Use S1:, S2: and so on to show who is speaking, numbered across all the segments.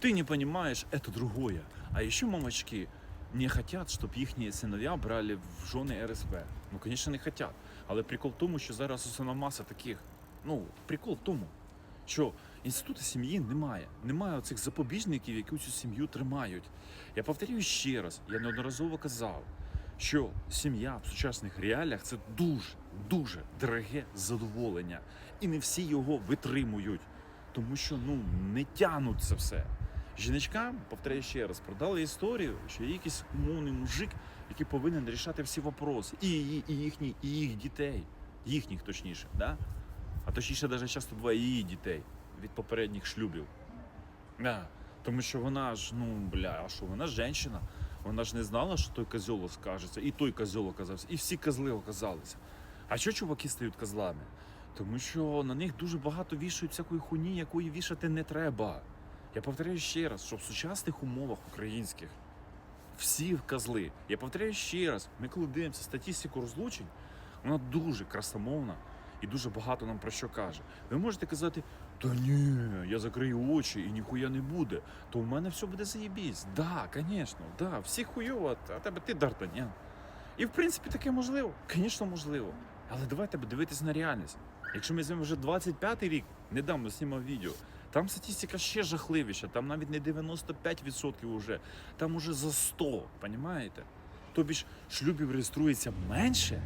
S1: Ты не понимаешь, это другое. А еще мамочки не хотят, щоб їхні синов'я брали в жони РСП. Ну, звісно, не хотят. Але прикол в тому, що зараз основна маса таких. Ну, прикол в тому, що інституту сім'ї немає. Немає оцих запобіжників, які цю сім'ю тримають. Я повторюю ще раз, я неодноразово казав, що сім'я в сучасних реаліях це дуже, дуже дороге задоволення. І не всі його витримують, тому що ну не тянуть це все. Жіночкам, повторяю ще раз, продали історію, що є якийсь умовний мужик, який повинен рішати всі вопроси. І її, і їхні, і їх дітей, їхніх точніше, да? а точніше, навіть часто буває її дітей від попередніх шлюбів. Да. Тому що вона ж, ну бля, а що вона ж жінка, вона ж не знала, що той козьол скажеться, і той козьол оказався, і всі козли оказалися. А що чуваки стають козлами? Тому що на них дуже багато вішають всякої хуні, якої вішати не треба. Я повторяю ще раз, що в сучасних умовах українських всі козли. Я повторяю ще раз, ми коли дивимося статистику розлучень, вона дуже красномовна і дуже багато нам про що каже. Ви можете казати, та ні, я закрию очі і ніхуя не буде, то в мене все буде заєбісь. Да, звісно, да, всі хуйово, а тебе ти Д'Артаньян. І в принципі таке можливо. Звісно, можливо. Але давайте дивитись на реальність. Якщо ми візьмемо вже 25-й рік, недавно знімав відео, там статистика ще жахливіша, там навіть не 95% уже, там уже за 100, понімаєте? Тобі ж шлюбів реєструється менше,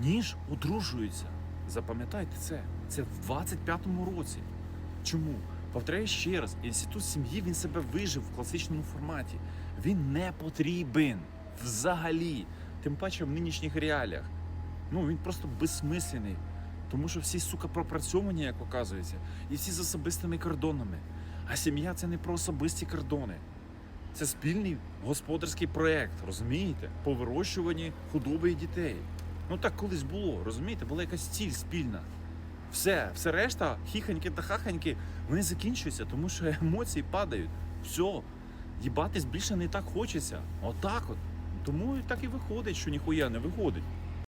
S1: ніж одружуються. Запам'ятайте це. Це в 25-му році. Чому? Повторяю ще раз, інститут сім'ї він себе вижив в класичному форматі. Він не потрібен взагалі. Тим паче в нинішніх реаліях. Ну він просто безсмислений. Тому що всі, сука, пропрацьовані, як оказується, і всі з особистими кордонами. А сім'я це не про особисті кордони. Це спільний господарський проєкт, розумієте? По вирощуванні худоби і дітей. Ну так колись було, розумієте? Була якась ціль спільна. Все, все решта, хіханьки та хаханьки, вони закінчуються, тому що емоції падають. Все. Їбатись більше не так хочеться. Отак от. Тому так і виходить, що ніхуя не виходить.